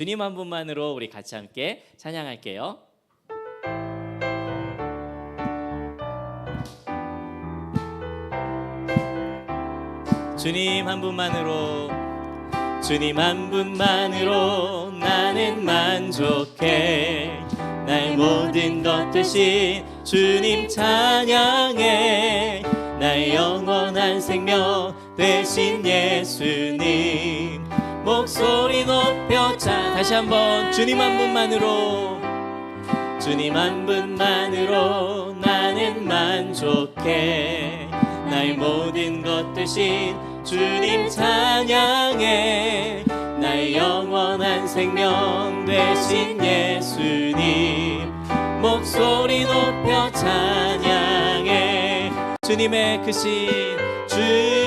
주님 한 분만으로 우리 같이 함께 찬양할게요. 주님 한 분만으로 주님 한 분만으로 나는 만족해. 나의 모든 것 대신 주님 찬양해. 나의 영원한 생명 대신 예수님 다시 한번 주님 한 분만으로 주님 한 분만으로 나는 만족해. 나의 모든 것 대신 주님 찬양해. 나의 영원한 생명 되신 예수님 목소리 높여 찬양해. 주님의 크신 주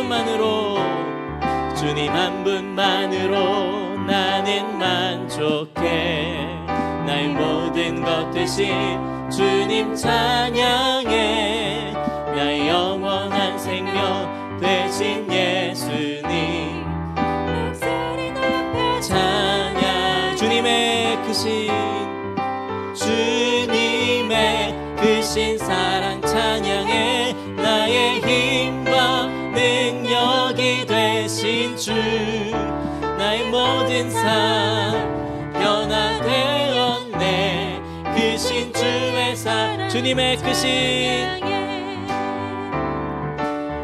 분만으로 주님 한 분만으로 나는 만족해 나의 모든 것 대신 주님 찬양해. 나의 영원한 생명 되신 주님의 크신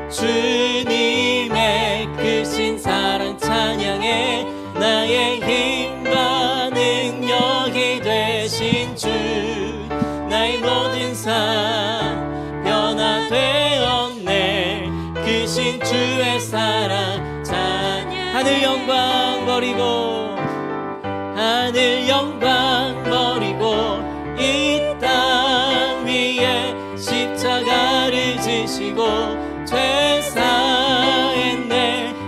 주님의 크신 사랑 찬양해 나의 힘과 능력이 되신 주 나의 모든 삶 변화되었네. 크신 주의 사랑 찬양 하늘 영광 버리고 하늘 영광 지시고 죄사했네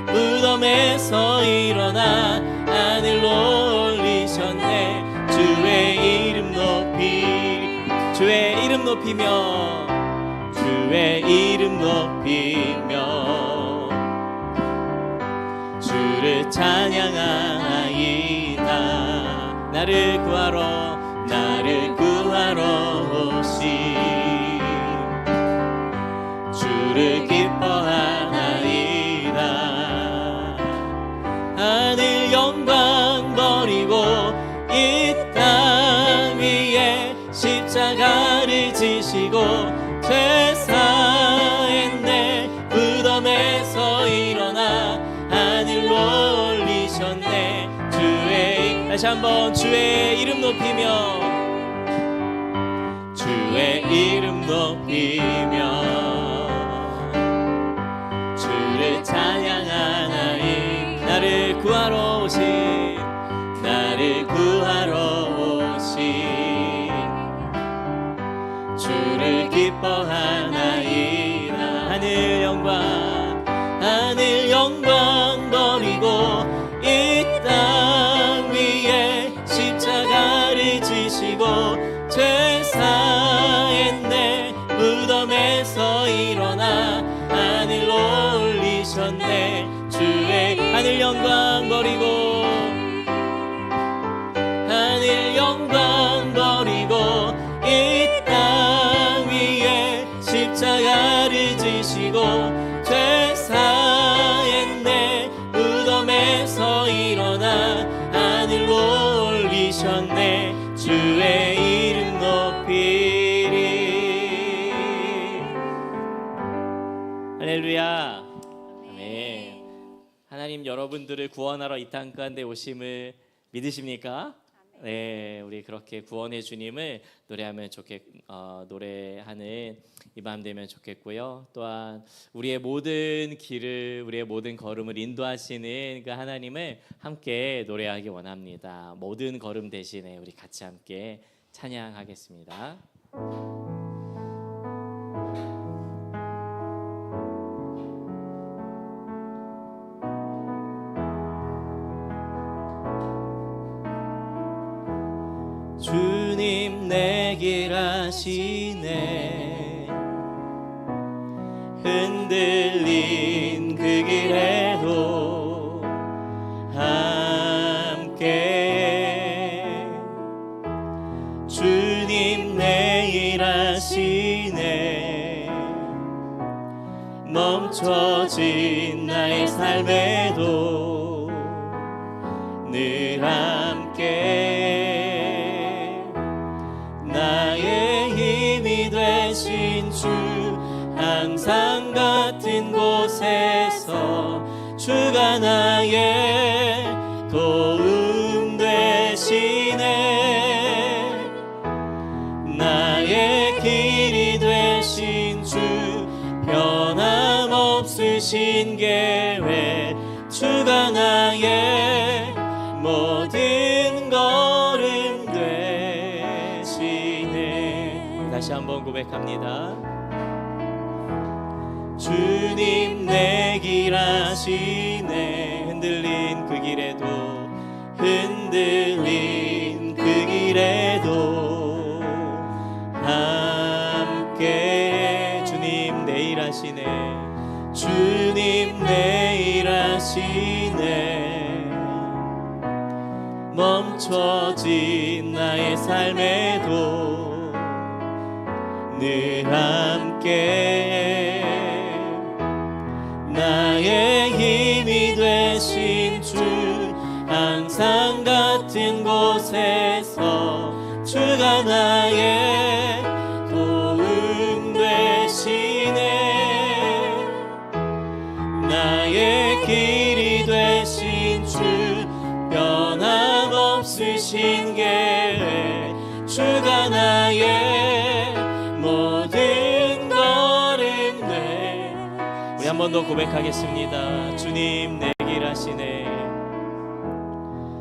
무덤에서 일어나 하늘로 올리셨네. 주의 이름 높이 주의 이름 높이며 주의 이름 높이며. 주를 찬양하이다. 나를 구하러 나를 구하러 오신 다시 한번 주의 이름 높이며. 주의 이름 높이며. 주를 찬양하나이 나를 구하러 오신 나를 구하러 오신. 주를 기뻐하나이다 하늘 영광 하늘 영광 십자가를 지시고 죄사했네. 무덤에서 일어나 하늘로 올리셨네. 주의 이름 높이리. 할렐루야. 아멘. 하나님 여러분들을 구원하러 이 땅 가운데 오심을 믿으십니까? 네, 우리 그렇게 구원의 주님을 노래하면 좋겠 어, 노래하는 이 밤 되면 좋겠고요. 또한 우리의 모든 길을 우리의 모든 걸음을 인도하시는 그 하나님을 함께 노래하기 원합니다. 모든 걸음 대신에 우리 같이 함께 찬양하겠습니다. 일하시네. 흔들린 그 길에도 함께 주님 내 일 하시네. 멈춰진 나의 삶에 항상 같은 곳에서 주가 나의 도움 되시네. 나의 길이 되신 주 변함없으신 계획 주가 나의 모든 걸음 되시네. 다시 한번 고백합니다 주님 내 길 하시네. 흔들린 그 길에도 흔들린 그 길에도 함께 주님 내 일 하시네. 주님 내 일 하시네. 멈춰진 나의 삶에도 늘 함께 고백하겠습니다. 주님 내 길하시네.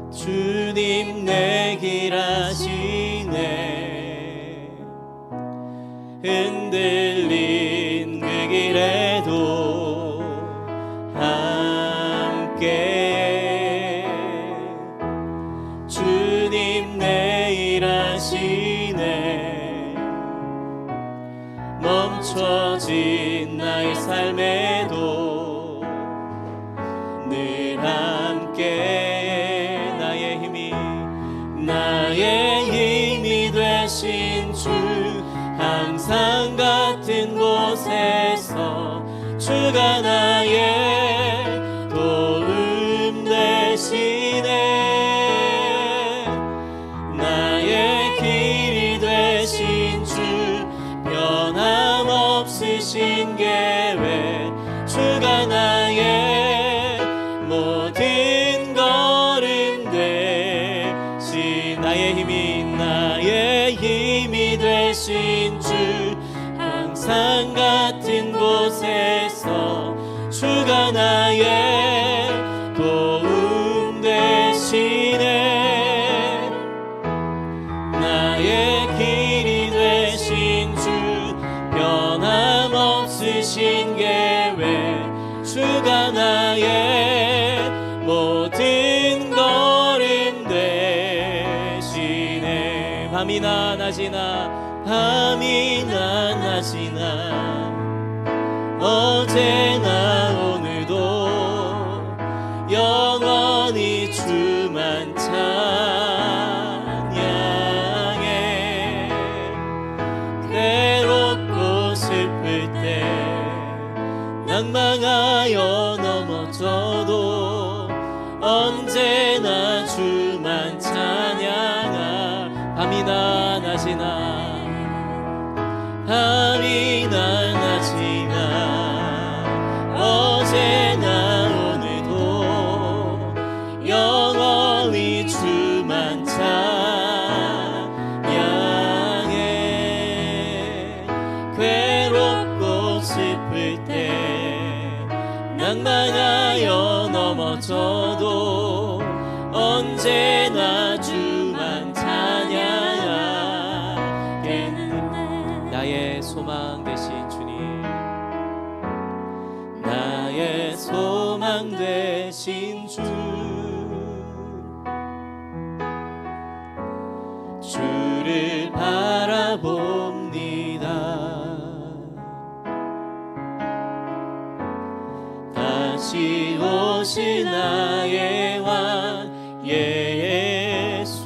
주님 내 길하시네. 흔들 나의 힘이 되신 주 항상 같은 곳에서 주가 나의 되시네 밤이나 낮이나 밤이나 낮이나 어제나 오늘도 영원히 주만 찬양해. 괴롭고 슬플 때 낭망하여 넘어져도 언제 찬양하 밤이나 낮이나. 밤이나 낮이나. 어제나 오늘도 영원히 주만 찬양해 괴롭고 슬플 때 낭만하여 넘어져도 언제나 나의 왕 예수.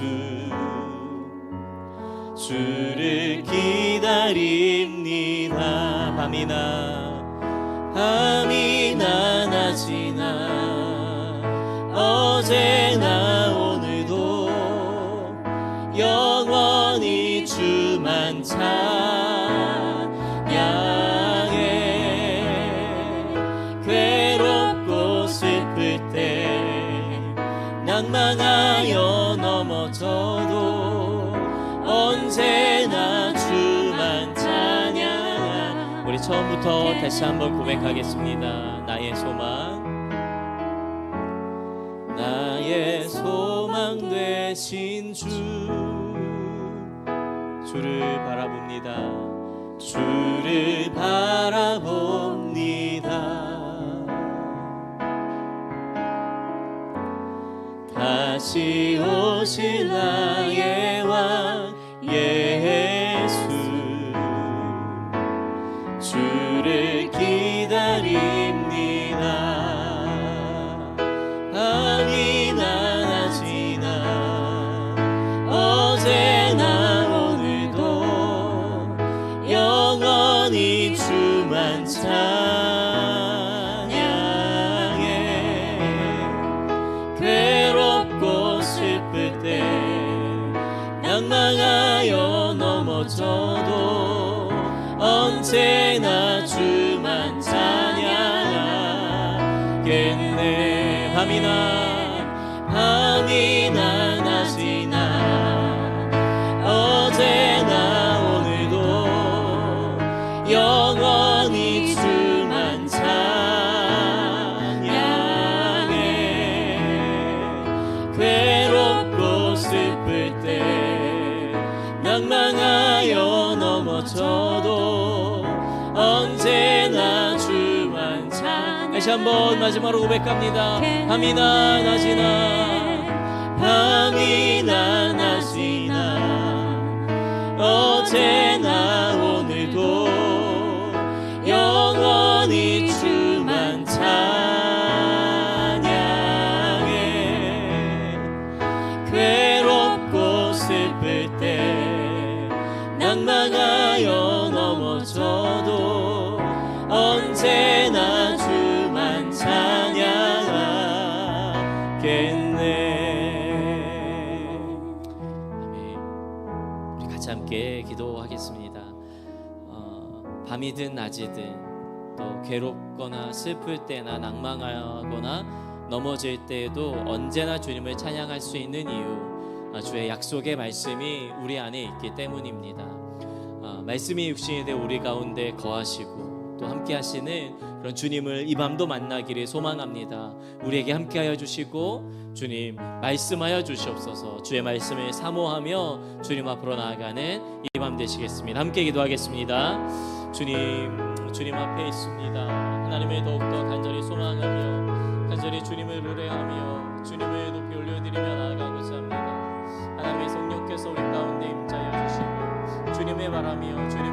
주를 기다립니다. 밤이나 밤이나 낮이나. 어제나 오늘도 영원히 주만 찬 낭망하여 넘어져도 언제나 주만 찬양. 우리 처음부터 다시 한번 고백하겠습니다. 나의 소망. 나의 소망 되신 주. 주를 바라봅니다. 주를 바라봅니다 다시 오실 나 찬양하겠네. 밤이나 밤이나 낮이나. 어제나 오늘도 영원히 주만 찬양해. 괴롭고 슬플 때 낭망하여 넘어져도 찬 다시 한번 마지막으로 고백합니다. 밤이나 낮이나. 밤이나 낮이나. 어제나 오늘도 영원히 주만 찬양해. 괴롭고 슬플 때 낭망하여 넘어져도 언제 밤이든 낮이든 또 괴롭거나 슬플 때나 낭망하거나 넘어질 때에도 언제나 주님을 찬양할 수 있는 이유 아, 주의 약속의 말씀이 우리 안에 있기 때문입니다. 아, 말씀이 육신이 되어 우리 가운데 거하시고 또 함께 하시는 그런 주님을 이 밤도 만나기를 소망합니다. 우리에게 함께하여 주시고 주님 말씀하여 주시옵소서. 주의 말씀을 사모하며 주님 앞으로 나아가는 이 밤 되시겠습니다. 함께 기도하겠습니다. 주님, 주님 앞에 있습니다. 하나님을 더욱더 간절히 소망하며 간절히 주님을 노래하며 주님을 높이 올려드리며 나아가고자 합니다. 하나님의 성령께서 우리 가운데 임자여 주시고 주님의 바라며 주님